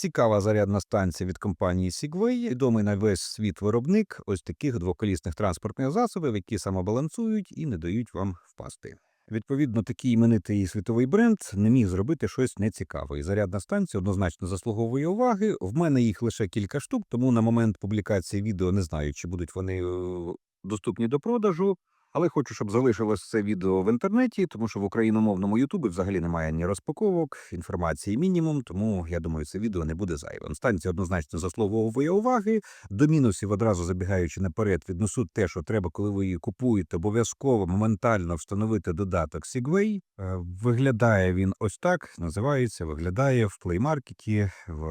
Цікава зарядна станція від компанії Segway, відомий на весь світ виробник ось таких двоколісних транспортних засобів, які самобалансують і не дають вам впасти. Відповідно, такий іменитий світовий бренд не міг зробити щось нецікаве. І зарядна станція однозначно заслуговує уваги. В мене їх лише кілька штук, тому на момент публікації відео не знаю, чи будуть вони е, доступні до продажу. Але хочу, щоб залишилось це відео в інтернеті, тому що в україномовному Ютубі взагалі немає ні розпаковок, інформації мінімум. Тому я думаю, це відео не буде зайвим. Станція однозначно заслуговує уваги. До мінусів одразу забігаючи наперед, віднесу те, що треба, коли ви її купуєте, обов'язково моментально встановити додаток Segway. Е, Виглядає він ось так. Називається, виглядає в Play Market, в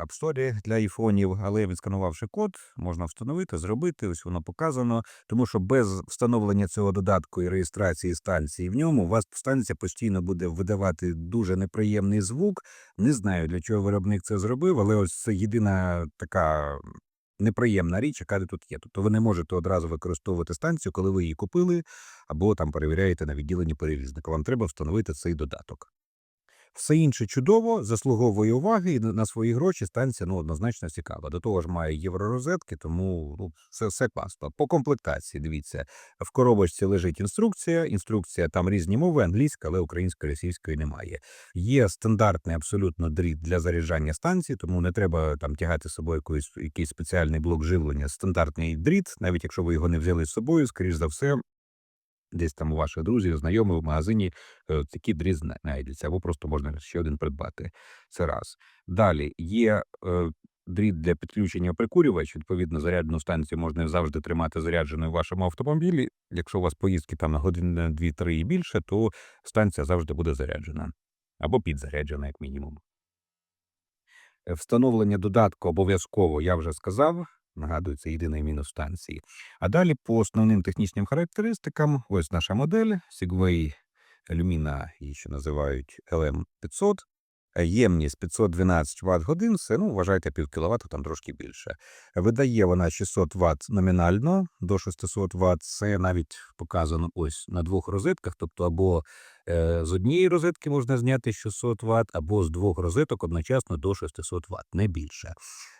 App Store для айфонів. Але відсканувавши код, можна встановити, зробити. Ось воно показано. Тому що без встановлення цього додатку і реєстрації станції в ньому у вас станція постійно буде видавати дуже неприємний звук. Не знаю для чого виробник це зробив, але ось це єдина така неприємна річ, яка тут є. Тобто ви не можете одразу використовувати станцію, коли ви її купили, або там перевіряєте на відділенні перевізника. Вам треба встановити цей додаток. Все інше чудово, заслуговує уваги, і на свої гроші станція ну, однозначно цікава. До того ж, має євророзетки, тому ну, все, все класно. По комплектації, дивіться, в коробочці лежить інструкція. Інструкція там різні мови, англійська, але української, російської немає. Є стандартний абсолютно дріт для заряджання станції, тому не треба там тягати з собою якийсь, якийсь спеціальний блок живлення. Стандартний дріт, навіть якщо ви його не взяли з собою, скоріш за все, десь там у ваших друзів, знайомих в магазині е, такі дріз знайдеться, або просто можна ще один придбати. Це раз. Далі є е, дріт для підключення прикурювач. Відповідно, зарядну станцію можна завжди тримати зарядженою в вашому автомобілі. Якщо у вас поїздки там на години 2-3 і більше, то станція завжди буде заряджена або підзаряджена, як мінімум. Е, Встановлення додатку обов'язково, я вже сказав. Нагадую, це єдиний мінус станції. А далі по основним технічним характеристикам, ось наша модель Segway Lumina, її ще називають LM500. Е, Ємність 512 Вт годин, це, ну, вважайте, пів кіловата, там трошки більше. Видає вона 600 Вт номінально до 600 Вт. Це навіть показано ось на двох розетках, тобто або з однієї розетки можна зняти 600 Вт, або з двох розеток одночасно до 600 Вт, не більше.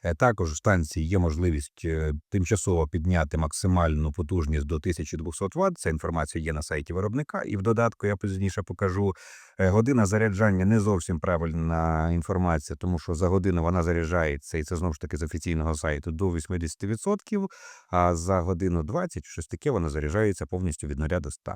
Е, Також в станції є можливість е, тимчасово підняти максимальну потужність до 1200 Вт. Ця інформація є на сайті виробника, і в додатку я пізніше покажу. Е, Година заряджання не зовсім правильна інформація, тому що за годину вона заряджається, і це знову ж таки з офіційного сайту до 80%, а за годину 20 щось таке вона заряджається повністю від 0 до 100.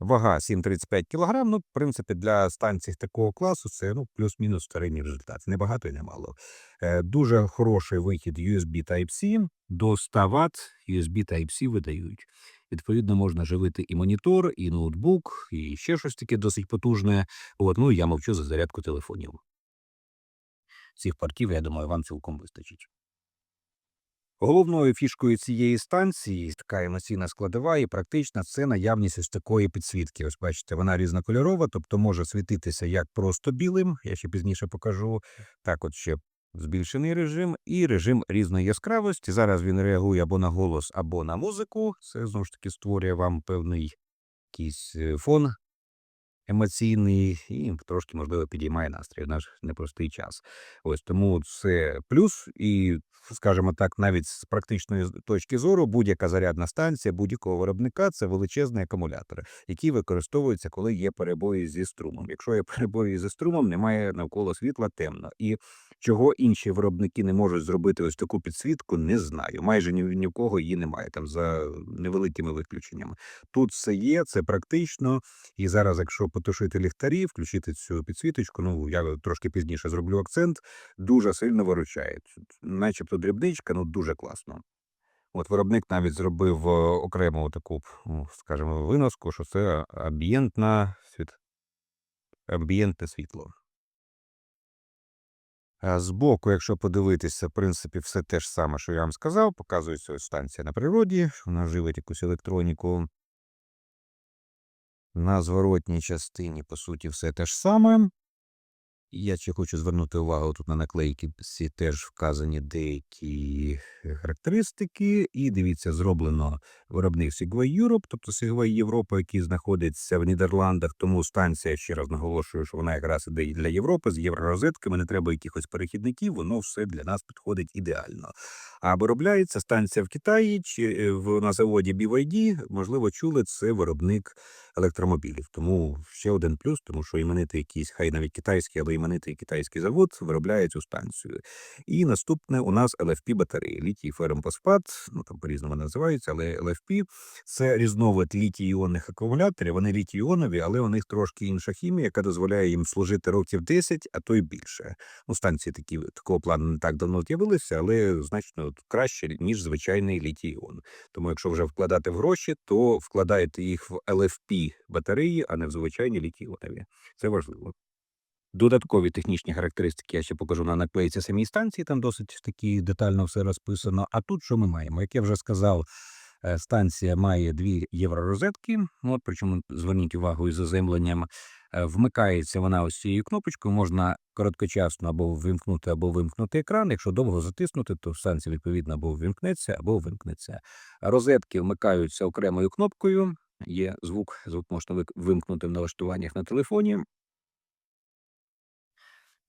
Вага 7,35 кг. Ну, в принципі, для станцій такого класу це ну, плюс-мінус середній результат. Не багато і не мало. Е, Дуже хороший вихід USB Type-C. До 100 Вт USB Type-C видають. Відповідно, можна живити і монітор, і ноутбук, і ще щось таке досить потужне. От, ну, я мовчу за зарядку телефонів. Цих портів, я думаю, вам цілком вистачить. Головною фішкою цієї станції, така емоційна складова і практична, це наявність ось такої підсвітки. Ось бачите, вона різнокольорова, тобто може світитися як просто білим, я ще пізніше покажу. Так, от ще збільшений режим і режим різної яскравості. Зараз він реагує або на голос, або на музику. Це знову ж таки створює вам певний якийсь е, фон емоційний і трошки, можливо, підіймає настрій в наш непростий час. Ось тому це плюс, і, скажімо так, навіть з практичної точки зору, будь-яка зарядна станція будь-якого виробника це величезний акумулятор, який використовується, коли є перебої зі струмом. Якщо є перебої зі струмом, немає навколо світла темно. І чого інші виробники не можуть зробити ось таку підсвітку, не знаю. Майже ні, ні в кого її немає, там за невеликими виключеннями. Тут все є, це практично. І зараз, якщо потушити ліхтарі, включити цю підсвіточку, ну я трошки пізніше зроблю акцент, дуже сильно виручає. Начебто дрібничка, ну дуже класно. От виробник навіть зробив е, окрему таку, ну, скажімо, виноску, що це амбієнтне світло. Збоку, якщо подивитися, в принципі, все те ж саме, що я вам сказав, показується станція на природі, вона живить якусь електроніку. На зворотній частині, по суті, все те ж саме. Я ще хочу звернути увагу тут на наклейки. Всі теж вказані деякі характеристики. І дивіться, зроблено виробник Segway Europe, тобто Segway Європа, який знаходиться в Нідерландах. Тому станція ще раз наголошую, що вона якраз іде для Європи з євророзетками. Не треба якихось перехідників. Воно все для нас підходить ідеально. А виробляється станція в Китаї чи е, на заводі BYD, можливо, чули, це виробник електромобілів. Тому ще один плюс, тому що іменитий якийсь, хай навіть китайський, але іменитий китайський завод виробляє цю станцію. І наступне у нас LFP батареї. Літій ферромфосфат, ну там по-різному називаються, але LFP – це різновид літій-іонних акумуляторів. Вони літій-іонові, але у них трошки інша хімія, яка дозволяє їм служити років 10, а то й більше. Ну, станції такі такого плану не так давно з'явилися, але значно краще ніж звичайний літій-іон. Тому, якщо вже вкладати в гроші, то вкладайте їх в LFP батареї, а не в звичайні літій-іонові. Це важливо. Додаткові технічні характеристики я ще покажу на наклейці самій станції, там досить такі детально все розписано. А тут що ми маємо? Як я вже сказав, е, станція має дві євророзетки. От, причому зверніть увагу із заземленням. Е, Вмикається вона ось цією кнопочкою, можна короткочасно або вимкнути, або вимкнути екран. Якщо довго затиснути, то станція відповідно або вимкнеться, або вимкнеться. Розетки вмикаються окремою кнопкою. Є звук, звук можна вимкнути в налаштуваннях на телефоні.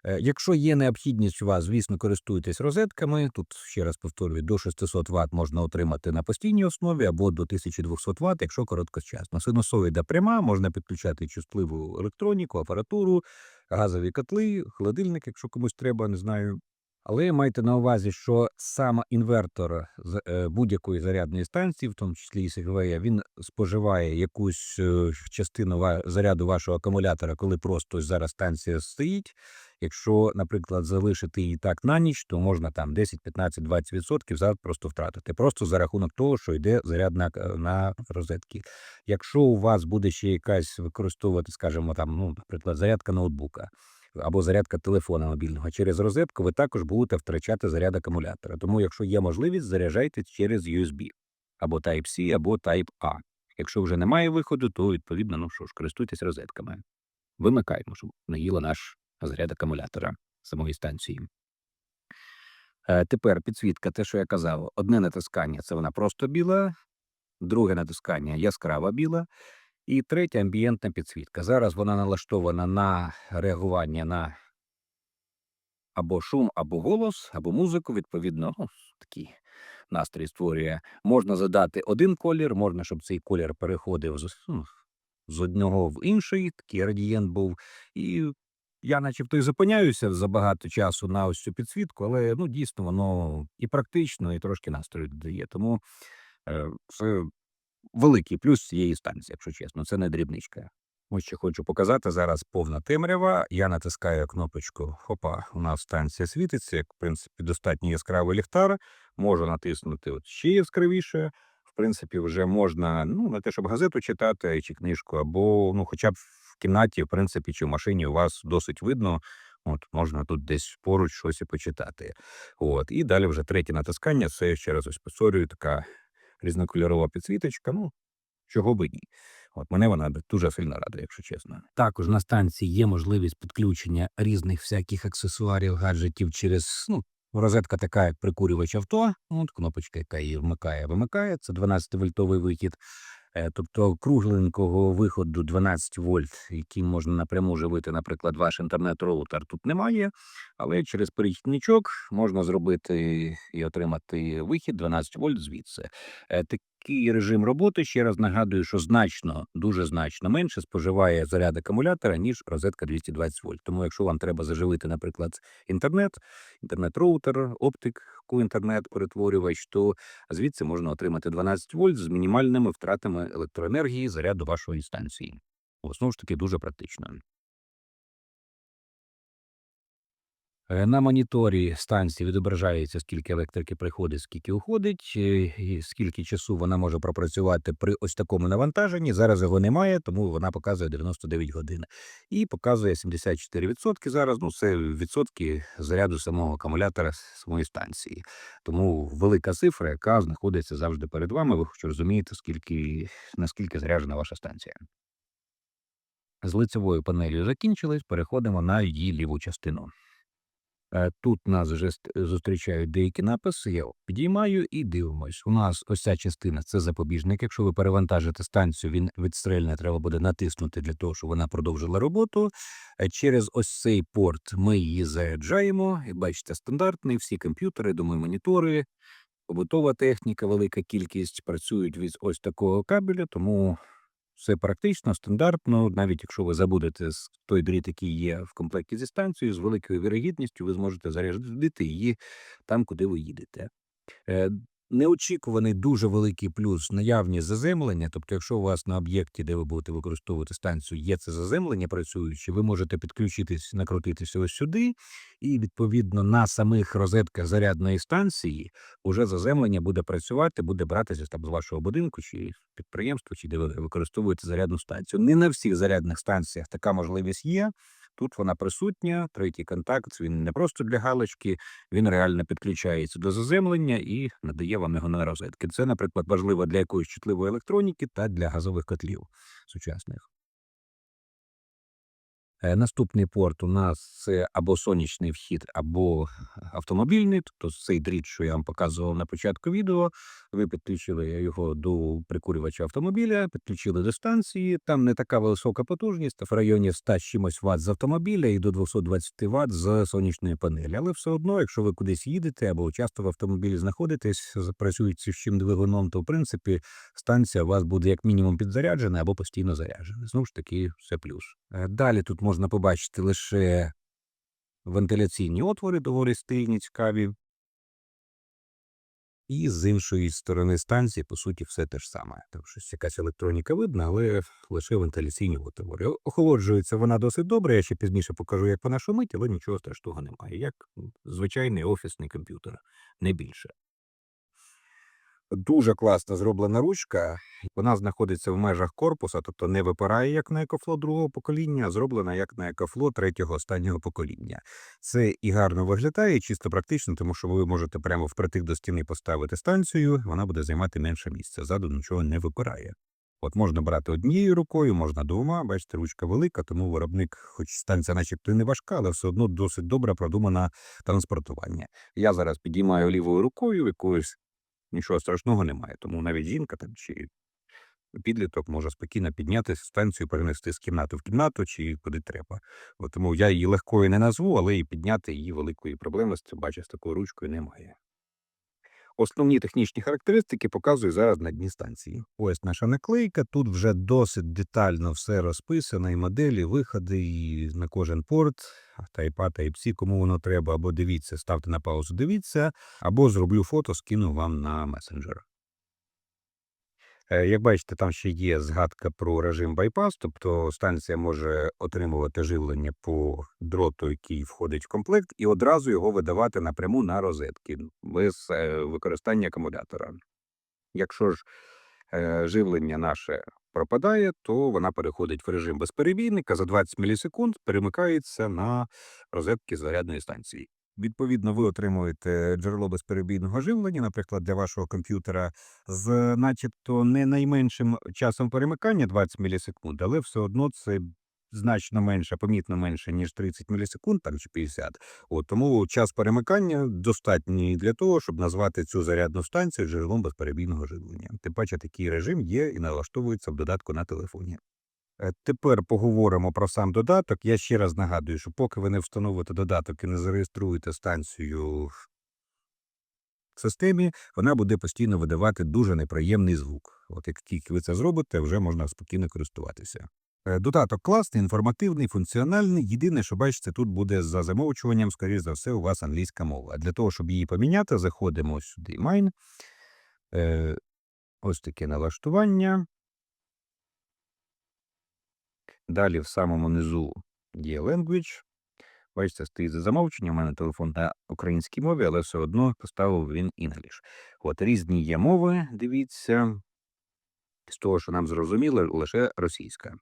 Е, Якщо є необхідність у вас, звісно, користуйтесь розетками. Тут ще раз повторюю, до 600 Вт можна отримати на постійній основі або до 1200 Вт, якщо короткочасно. Синусоїда пряма, можна підключати чутливу електроніку, апаратуру, газові котли, холодильник, якщо комусь треба, не знаю. Але майте на увазі, що сам інвертор з е, будь-якої зарядної станції, в тому числі і Segway, він споживає якусь е, частину заряду вашого акумулятора, коли просто зараз станція стоїть. Якщо, наприклад, залишити її так на ніч, то можна там 10, 15, 20 відсотків зараз просто втратити. Просто за рахунок того, що йде заряд на, на розетки. Якщо у вас буде ще якась використовувати, скажімо, там, ну, наприклад, зарядка ноутбука або зарядка телефона мобільного через розетку, ви також будете втрачати заряд акумулятора. Тому, якщо є можливість, заряджайте через USB або Type-C, або Type-A. Якщо вже немає виходу, то відповідно, ну що ж, користуйтесь розетками. Вимикаємо, щоб не наш заряд акумулятора самої станції. Е, тепер підсвітка, те, що я казав, одне натискання це вона просто біла, друге натискання яскрава біла, і третя амбієнтна підсвітка. Зараз вона налаштована на реагування на або шум, або голос, або музику. Відповідно, ну, такий настрій створює. Можна задати один колір, можна, щоб цей колір переходив з, ну, з одного в інший, такий радієнт був. І я, начебто, і зупиняюся за багато часу на ось цю підсвітку, але ну дійсно воно і практично, і трошки настрою додає. Тому е, це великий плюс цієї станції, якщо чесно, це не дрібничка. Ось ще хочу показати зараз повна темрява. Я натискаю кнопочку Хопа, у нас станція світиться. Як в принципі достатньо яскравий ліхтар. Можу натиснути от ще яскравіше. В принципі, вже можна ну не те, щоб газету читати чи книжку, або ну, хоча б кімнаті, в принципі, чи в машині у вас досить видно. От можна тут десь поруч щось і почитати. От і далі вже третє натискання. Це ще раз ось повторюю, така різнокольорова підсвіточка. Ну чого би ні. От мене вона дуже сильно радує, якщо чесно. Також на станції є можливість підключення різних всяких аксесуарів, гаджетів через ну. Розетка така, як прикурювач авто, от кнопочка, яка її вмикає, вимикає. Це 12-вольтовий вихід. Е, Тобто кругленького виходу 12 вольт, яким можна напряму живити, наприклад, ваш інтернет-роутер, тут немає. Але через перехідничок можна зробити і отримати вихід 12 вольт звідси. Е, Такий режим роботи, ще раз нагадую, що значно, дуже значно менше споживає заряд акумулятора, ніж розетка 220 вольт. Тому якщо вам треба заживити, наприклад, інтернет, інтернет-роутер, оптику інтернет, перетворювач, то звідси можна отримати 12 вольт з мінімальними втратами електроенергії заряду вашої станції. Знову ж таки, дуже практично. На моніторі станції відображається, скільки електрики приходить, скільки уходить, е, і скільки часу вона може пропрацювати при ось такому навантаженні. Зараз його немає, тому вона показує 99 годин. І показує 74% зараз. Ну, це відсотки заряду самого акумулятора самої станції. Тому велика цифра, яка знаходиться завжди перед вами. Ви хоч розумієте, скільки наскільки заряджена ваша станція. З лицевою панелью закінчились, переходимо на її ліву частину. Е, Тут нас вже ст- зустрічають деякі написи. Я підіймаю і дивимось. У нас ось ця частина це запобіжник. Якщо ви перевантажите станцію, він відстрельне треба буде натиснути для того, щоб вона продовжила роботу. Е, Через ось цей порт ми її заряджаємо. І бачите, стандартний, всі комп'ютери, думаю, монітори, побутова техніка, велика кількість працюють від ось такого кабеля, тому все практично, стандартно. Навіть якщо ви забудете з той дріт, який є в комплекті зі станцією, з великою вірогідністю ви зможете зарядити її там, куди ви їдете. Неочікуваний дуже великий плюс наявні заземлення. Тобто, якщо у вас на об'єкті, де ви будете використовувати станцію, є це заземлення працююче, ви можете підключитись, накрутитися ось сюди, і відповідно на самих розетках зарядної станції уже заземлення буде працювати, буде братися там з вашого будинку чи підприємства, чи де ви використовуєте зарядну станцію. Не на всіх зарядних станціях така можливість є. Тут вона присутня, третій контакт. Він не просто для галочки, він реально підключається до заземлення і надає вам його на розетки. Це, наприклад, важливо для якоїсь чутливої електроніки та для газових котлів сучасних. Е, Наступний порт у нас це або сонячний вхід, або автомобільний. Тобто цей дріт, що я вам показував на початку відео. Ви підключили його до прикурювача автомобіля, підключили до станції. Там не така висока потужність, в районі 100 чимось Вт з автомобіля і до 220 Вт з сонячної панелі. Але все одно, якщо ви кудись їдете або часто в автомобілі знаходитесь, працюєте з чим двигуном, то в принципі станція у вас буде як мінімум підзаряджена або постійно заряджена. Знову ж таки, все плюс. Е, Далі тут можна побачити лише вентиляційні отвори, доволі стильні, цікаві. І з іншої сторони станції, по суті, все те ж саме. Там щось якась електроніка видна, але лише вентиляційні отвори. Охолоджується вона досить добре. Я ще пізніше покажу, як вона шумить, але нічого страшного немає. Як звичайний офісний комп'ютер, не більше. Дуже класно зроблена ручка. Вона знаходиться в межах корпуса, тобто не випирає як на екофло другого покоління, а зроблена як на екофло третього останнього покоління. Це і гарно виглядає, чисто практично, тому що ви можете прямо впритик до стіни поставити станцію, вона буде займати менше місця. Ззаду нічого не випирає. От можна брати однією рукою, можна двома. Бачите, ручка велика, тому виробник, хоч станція, начебто, і не важка, але все одно досить добре продумана транспортування. Я зараз підіймаю лівою рукою, якоюсь нічого страшного немає. Тому навіть жінка там чи підліток може спокійно підняти станцію, перенести з кімнати в кімнату чи куди треба. От тому я її легкою не назву, але і підняти її великої проблеми бачу, з такою ручкою немає. Основні технічні характеристики показую зараз на дні станції. Ось наша наклейка. Тут вже досить детально все розписано, і моделі, виходи, і на кожен порт, A, Type-C, кому воно треба, або дивіться, ставте на паузу, дивіться, або зроблю фото, скину вам на месенджер. Е, Як бачите, там ще є згадка про режим байпас, тобто станція може отримувати живлення по дроту, який входить в комплект, і одразу його видавати напряму на розетки без е, використання акумулятора. Якщо ж е, живлення наше пропадає, то вона переходить в режим безперебійника, за 20 мілісекунд перемикається на розетки зарядної станції. Відповідно, ви отримуєте джерело безперебійного живлення, наприклад, для вашого комп'ютера з начебто не найменшим часом перемикання 20 мілісекунд, але все одно це значно менше, помітно менше, ніж 30 мілісекунд, там чи 50. От, тому час перемикання достатній для того, щоб назвати цю зарядну станцію джерелом безперебійного живлення. Тим паче такий режим є і налаштовується в додатку на телефоні. Е, Тепер поговоримо про сам додаток. Я ще раз нагадую, що поки ви не встановите додаток і не зареєструєте станцію в системі, вона буде постійно видавати дуже неприємний звук. От як тільки ви це зробите, вже можна спокійно користуватися. Е, Додаток класний, інформативний, функціональний. Єдине, що бачите, тут буде за замовчуванням, скоріш за все, у вас англійська мова. Для того, щоб її поміняти, заходимо сюди. Mine. Е, ось таке налаштування. Далі в самому низу є language. Бачите, стоїть за замовчення. У мене телефон на українській мові, але все одно поставив він English. От різні є мови, дивіться. З того, що нам зрозуміло, лише російська.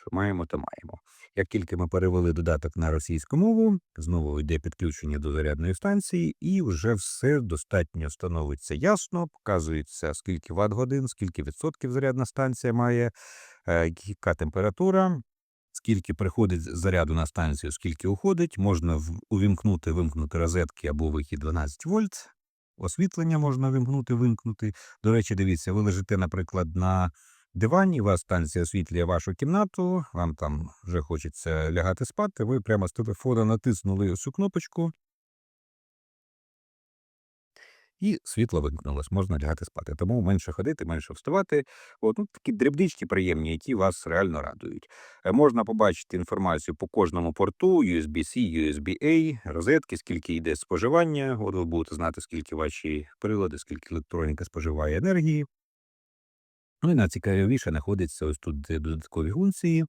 Що маємо, то маємо. Як тільки ми перевели додаток на російську мову, знову йде підключення до зарядної станції, і вже все достатньо становиться ясно, показується, скільки ватт годин, скільки відсотків зарядна станція має, е, яка температура, скільки приходить заряду на станцію, скільки уходить. Можна увімкнути, вимкнути розетки або вихід 12 вольт. Освітлення можна вимкнути, вимкнути. До речі, дивіться, ви лежите, наприклад, на дивані, вас станція освітлює вашу кімнату, вам там вже хочеться лягати спати, ви прямо з телефона натиснули цю кнопочку. І світло вимкнулось, можна лягати спати. Тому менше ходити, менше вставати. От, ну, такі дрібнички приємні, які вас реально радують. Е, Можна побачити інформацію по кожному порту, USB-C, USB-A, розетки, скільки йде споживання. От ви будете знати, скільки ваші прилади, скільки електроніка споживає енергії. Ну і найцікавіше знаходиться ось тут додаткові функції.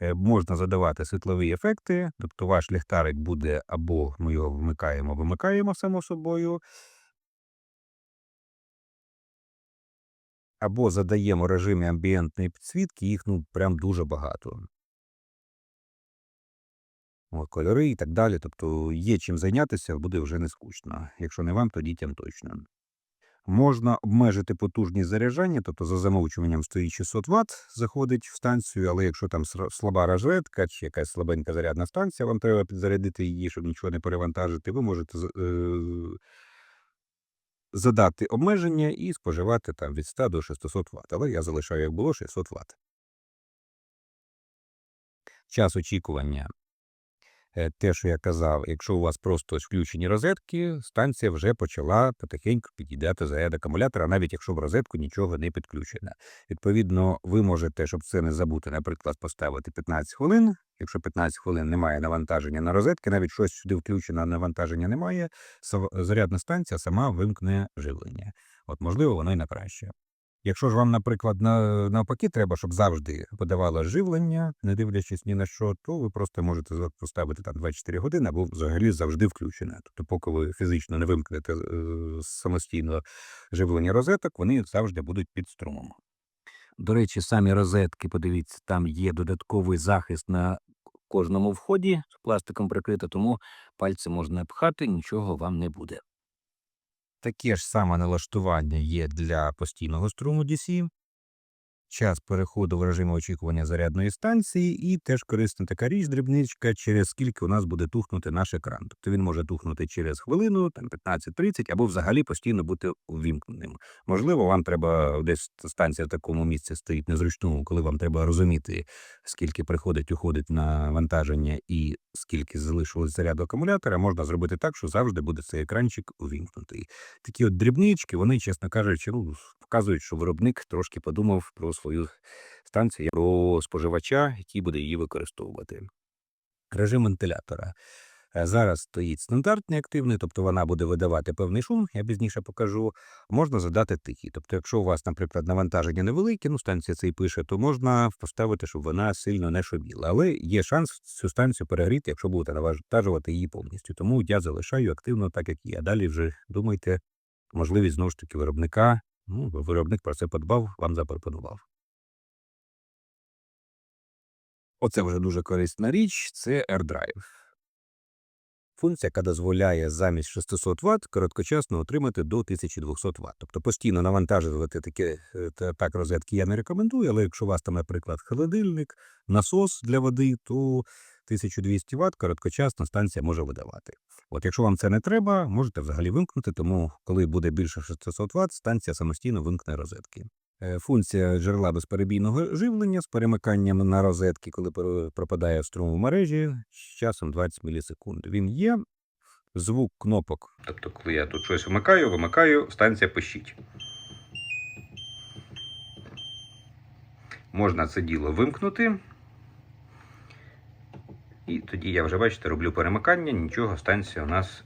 Е, Можна задавати світлові ефекти, тобто ваш ліхтарик буде або ми його вмикаємо, вимикаємо само собою, або задаємо режими амбієнтної підсвітки, їх ну прям дуже багато. От, кольори і так далі. Тобто є чим зайнятися, буде вже не скучно. Якщо не вам, то дітям точно. Можна обмежити потужність заряджання, тобто за замовчуванням стоїть 600 Вт, заходить в станцію, але якщо там слаба розетка чи якась слабенька зарядна станція, вам треба підзарядити її, щоб нічого не перевантажити, ви можете е, задати обмеження і споживати там від 100 до 600 Вт. Але я залишаю, як було, 600 Вт. Час очікування. Е, Те, що я казав, якщо у вас просто включені розетки, станція вже почала потихеньку під'їдати заряд акумулятора, навіть якщо в розетку нічого не підключено. Відповідно, ви можете, щоб це не забути, наприклад, поставити 15 хвилин. Якщо 15 хвилин немає навантаження на розетки, навіть щось сюди включено, навантаження немає, зарядна станція сама вимкне живлення. От, можливо, воно й на краще. Якщо ж вам, наприклад, на, навпаки, треба, щоб завжди подавало живлення, не дивлячись ні на що, то ви просто можете поставити там 24 години або взагалі завжди включене. Тобто, поки ви фізично не вимкнете е, самостійно живлення розеток, вони завжди будуть під струмом. До речі, самі розетки, подивіться, там є додатковий захист на кожному вході пластиком прикрито, тому пальці можна пхати, нічого вам не буде. Таке ж саме налаштування є для постійного струму DC. Час переходу в режим очікування зарядної станції, і теж корисна така річ, дрібничка, через скільки у нас буде тухнути наш екран. Тобто він може тухнути через хвилину, там 15-30, або взагалі постійно бути увімкненим. Можливо, вам треба десь станція в такому місці стоїть незручному, коли вам треба розуміти, скільки приходить, уходить на вантаження і скільки залишилось заряду акумулятора. Можна зробити так, що завжди буде цей екранчик увімкнутий. Такі от дрібнички, вони, чесно кажучи, ну, вказують, що виробник трошки подумав про свою станцію, про споживача, який буде її використовувати. Режим вентилятора. Е, Зараз стоїть стандартний активний, тобто вона буде видавати певний шум, я пізніше покажу. Можна задати тихий. Тобто, якщо у вас, наприклад, навантаження невелике, ну станція це і пише, то можна поставити, щоб вона сильно не шуміла. Але є шанс цю станцію перегріти, якщо будете навантажувати її повністю. Тому я залишаю активно так, як є. А далі вже думайте, можливість знову ж таки виробника. Ну, виробник про це подбав, вам запропонував. Оце вже дуже корисна річ це AirDrive. Функція, яка дозволяє замість 600 Вт короткочасно отримати до 1200 Вт. Тобто постійно навантажувати таке е, так розетки я не рекомендую, але якщо у вас там, наприклад, холодильник, насос для води, то 1200 Вт короткочасно станція може видавати. От якщо вам це не треба, можете взагалі вимкнути, тому коли буде більше 600 Вт, станція самостійно вимкне розетки. Е, Функція джерела безперебійного живлення з перемиканням на розетки, коли пропадає струм в мережі, з часом 20 мілісекунд. Він є. Звук кнопок. Тобто, коли я тут щось вмикаю, вимикаю, станція пищить. Можна це діло вимкнути. І тоді я вже, бачите, роблю перемикання, нічого станція у нас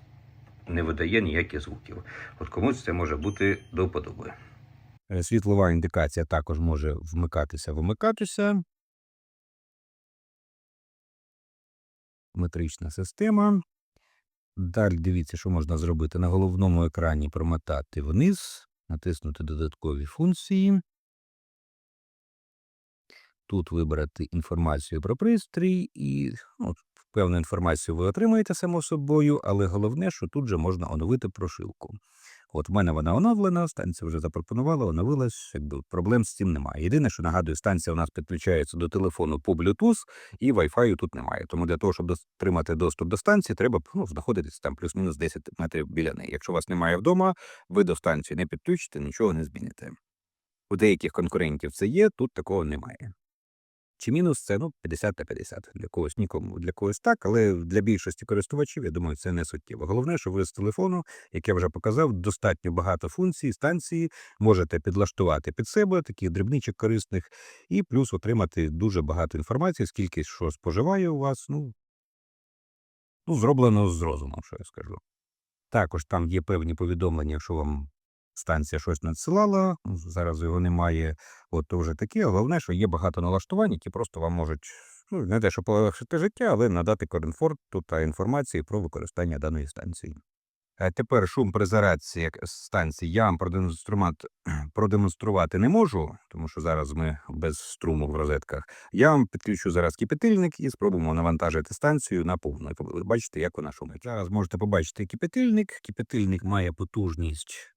не видає ніяких звуків. От комусь це може бути до вподоби. Е, Світлова індикація також може вмикатися, вимикатися. Метрична система. Далі дивіться, що можна зробити на головному екрані промотати вниз, натиснути додаткові функції. Тут вибрати інформацію про пристрій і ну, певну інформацію ви отримаєте само собою, але головне, що тут же можна оновити прошивку. От в мене вона оновлена, станція вже запропонувала, оновилась, якби проблем з цим немає. Єдине, що нагадую, станція у нас підключається до телефону по Bluetooth, і Wi-Fi тут немає. Тому для того, щоб отримати доступ до станції, треба ну, знаходитися там плюс-мінус 10 метрів біля неї. Якщо вас немає вдома, ви до станції не підключите, нічого не зміните. У деяких конкурентів це є, тут такого немає. Чи мінус це ну 50 на 50. Для когось нікому, для когось так, але для більшості користувачів, я думаю, це не суттєво. Головне, що ви з телефону, як я вже показав, достатньо багато функцій, станції можете підлаштувати під себе, таких дрібничок корисних, і плюс отримати дуже багато інформації, скільки що споживає у вас. Ну, ну зроблено з розумом, що я скажу. Також там є певні повідомлення, якщо вам станція щось надсилала, зараз його немає, от то вже таке. Головне, що є багато налаштувань, які просто вам можуть ну, не те, що полегшити життя, але надати комфорт та інформації про використання даної станції. А тепер шум як станції я вам продемонструвати, продемонструвати не можу, тому що зараз ми без струму в розетках. Я вам підключу зараз кипятильник і спробуємо навантажити станцію на повну. Бачите, як вона шумить. Зараз можете побачити кипятильник. Кипятильник має потужність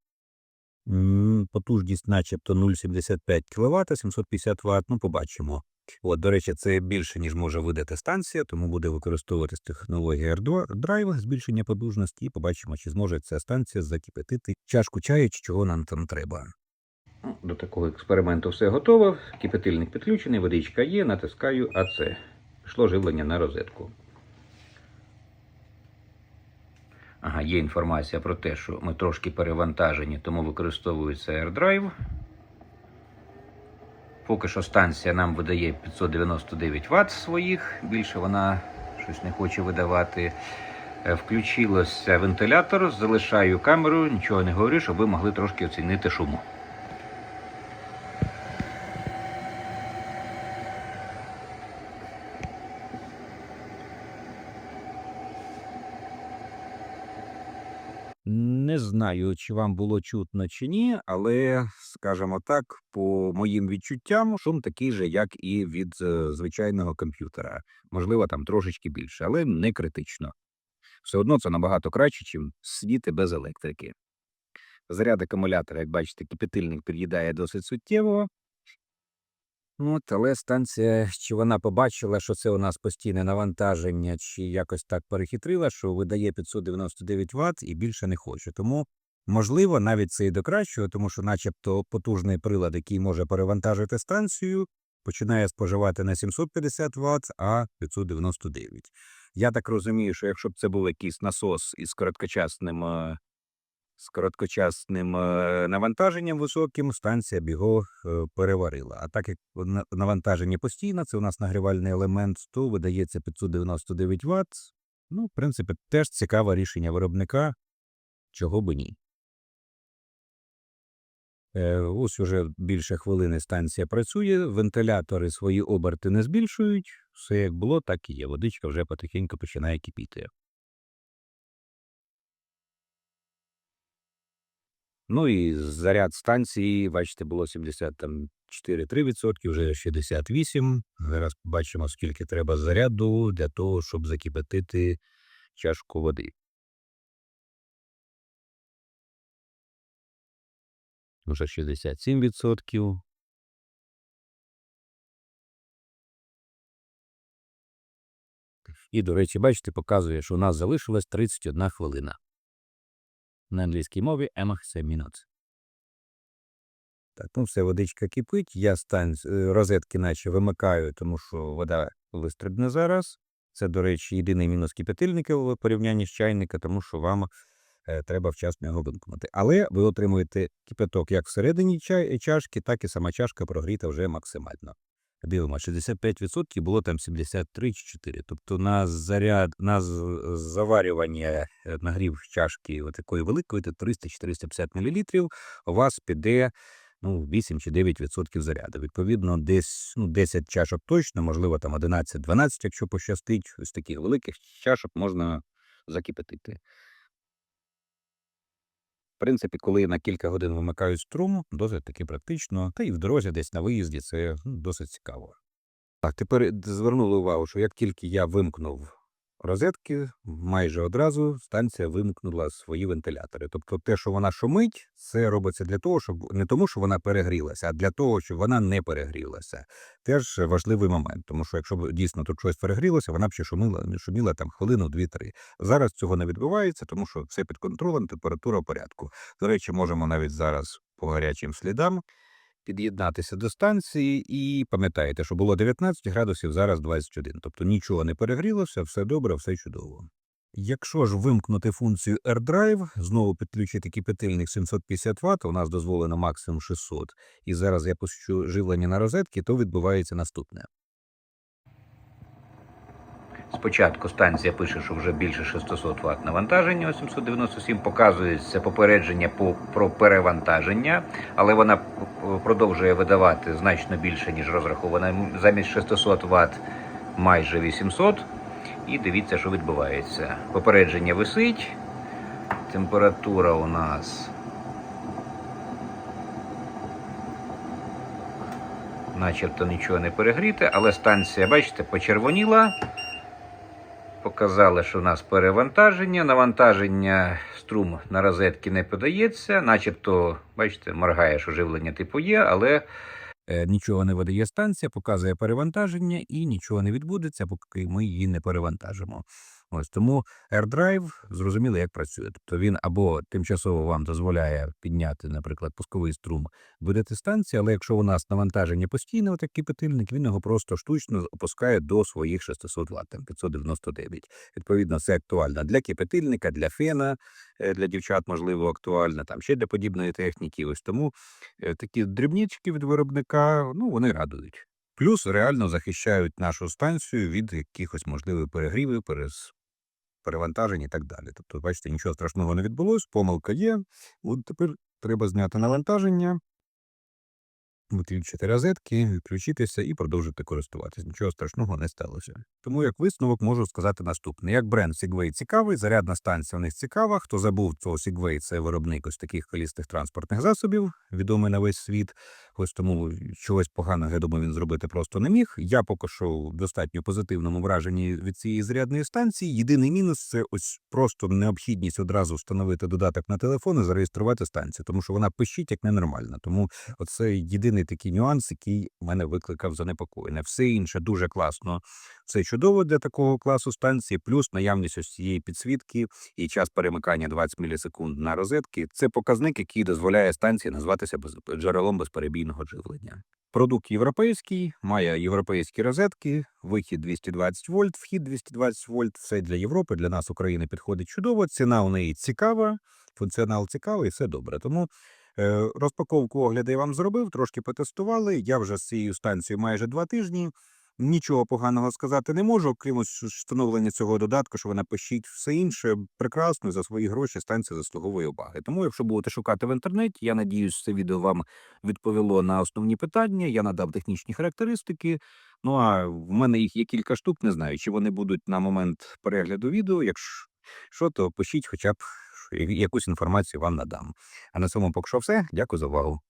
Потужність, начебто 0,75 кВт, 750 Вт, ну побачимо. От, до речі, це більше, ніж може видати станція, тому буде використовуватись технологія AirDrive, збільшення потужності, і побачимо, чи зможе ця станція закипятити чашку чаю, чи чого нам там треба. Ну, До такого експерименту все готово. Кипятильник підключений, водичка є, натискаю АЦ. Пішло живлення на розетку. Ага, є інформація про те, що ми трошки перевантажені, тому використовується AirDrive. Поки що станція нам видає 599 Вт своїх, більше вона щось не хоче видавати. Е, Включилося вентилятор, залишаю камеру, нічого не говорю, щоб ви могли трошки оцінити шуму. Не знаю, чи вам було чутно чи ні, але, скажімо так, по моїм відчуттям, шум такий же, як і від е, звичайного комп'ютера. Можливо, там трошечки більше, але не критично. Все одно це набагато краще, ніж сидіти без електрики. Заряд акумулятора, як бачите, кипятильник під'їдає досить суттєво. От, але станція, чи вона побачила, що це у нас постійне навантаження, чи якось так перехитрила, що видає 599 Вт і більше не хоче. Тому, можливо, навіть це і до кращого, тому що, начебто, потужний прилад, який може перевантажити станцію, починає споживати не 750 Вт, а 599. Я так розумію, що якщо б це був якийсь насос із короткочасним е, з короткочасним е, навантаженням високим станція б його е, переварила. А так як навантаження постійне, це у нас нагрівальний елемент, то видається 599 Вт. Ну, в принципі, теж цікаве рішення виробника, чого би ні. Е, Ось уже більше хвилини станція працює, вентилятори свої оберти не збільшують, все як було, так і є. Водичка вже потихеньку починає кипіти. Ну і заряд станції, бачите, було 74-3%, вже 68. Зараз бачимо, скільки треба заряду для того, щоб закипятити чашку води. Вже 67%. І, до речі, бачите, показує, що у нас залишилось 31 хвилина. На англійській мові емах мінут. Так, ну все, водичка кипить. Я стан е, розетки наче вимикаю, тому що вода вистрибне зараз. Це, до речі, єдиний мінус кипятильника в порівнянні з чайника, тому що вам е, треба вчасно його вимкнути. Але ви отримуєте кипяток як всередині чай, чашки, так і сама чашка прогріта вже максимально. Дивимо, 65% було там 73 чи 4. Тобто на заряд, на заварювання е, нагрів чашки такої великої, то 300-450 мл, у вас піде ну, 8 чи 9% заряду. Відповідно, десь ну, 10 чашок точно, можливо, там 11-12, якщо пощастить, ось таких великих чашок можна закипятити. В принципі, коли на кілька годин вимикають струм, досить таки практично, та і в дорозі десь на виїзді це ну, досить цікаво. Так, тепер звернули увагу, що як тільки я вимкнув розетки, майже одразу станція вимкнула свої вентилятори. Тобто, те, що вона шумить, це робиться для того, щоб не тому, що вона перегрілася, а для того, щоб вона не перегрілася. Теж важливий момент, тому що якщо б дійсно тут щось перегрілося, вона б ще шумила, не шуміла там хвилину, дві-три. Зараз цього не відбувається, тому що все під контролем, температура в порядку. До речі, можемо навіть зараз по гарячим слідам під'єднатися до станції і пам'ятаєте, що було 19 градусів, зараз 21. Тобто нічого не перегрілося, все добре, все чудово. Якщо ж вимкнути функцію AirDrive, знову підключити кипятильник 750 Вт, у нас дозволено максимум 600, і зараз я пущу живлення на розетки, то відбувається наступне. Спочатку станція пише, що вже більше 600 Вт навантаження, 797 показується попередження по, про перевантаження, але вона продовжує видавати значно більше, ніж розрахована. Замість 600 Вт майже 800. І дивіться, що відбувається. Попередження висить. Температура у нас начебто нічого не перегріте, але станція, бачите, почервоніла. Показали, що в нас перевантаження. Навантаження струм на розетки не подається, начебто, бачите, моргає, що живлення типу є, але е, нічого не видає станція, показує перевантаження і нічого не відбудеться, поки ми її не перевантажимо. Ось тому AirDrive зрозуміло, як працює. Тобто він або тимчасово вам дозволяє підняти, наприклад, пусковий струм, видати станції, але якщо у нас навантаження постійне, отак кипятильник, він його просто штучно опускає до своїх 600 Вт, там 599. Відповідно, це актуально для кипятильника, для фена, е, для дівчат, можливо, актуально, там ще для подібної техніки. Ось тому е, такі дрібнички від виробника, ну, вони радують. Плюс реально захищають нашу станцію від якихось можливих перегрівів. Перевантажень і так далі. Тобто, бачите, нічого страшного не відбулось, помилка є. От тепер треба зняти навантаження, виключити розетки, відключитися і продовжити користуватися. Нічого страшного не сталося. Тому як висновок можу сказати наступне: як бренд Segway цікавий, зарядна станція у них цікава. Хто забув, то Segway – це виробник ось таких колісних транспортних засобів, відомий на весь світ. Ось тому чогось поганого, я думаю, він зробити просто не міг. Я поки що в достатньо позитивному враженні від цієї зарядної станції. Єдиний мінус це ось просто необхідність одразу встановити додаток на телефон і зареєструвати станцію, тому що вона пищить як ненормальна. Тому оце єдиний такий нюанс, який мене викликав занепокоєння. Все інше дуже класно. Це чудово для такого класу станції, плюс наявність ось цієї підсвітки і час перемикання 20 мілісекунд на розетки. Це показник, який дозволяє станції назватися джерелом безперебійного живлення. Продукт європейський, має європейські розетки, вихід 220 вольт, вхід 220 вольт. Все для Європи, для нас України підходить чудово. Ціна у неї цікава, функціонал цікавий, все добре. Тому розпаковку огляду я вам зробив, трошки потестували. Я вже з цією станцією майже два тижні. Нічого поганого сказати не можу, окрім встановлення цього додатку, що вона пишіть все інше прекрасно за свої гроші. Станція заслуговує уваги. Тому, якщо будете шукати в інтернеті, я надіюсь, це відео вам відповіло на основні питання. Я надав технічні характеристики. Ну а в мене їх є кілька штук. Не знаю, чи вони будуть на момент перегляду відео. Якщо що, то пишіть, хоча б якусь інформацію вам надам. А на цьому поки що все. Дякую за увагу.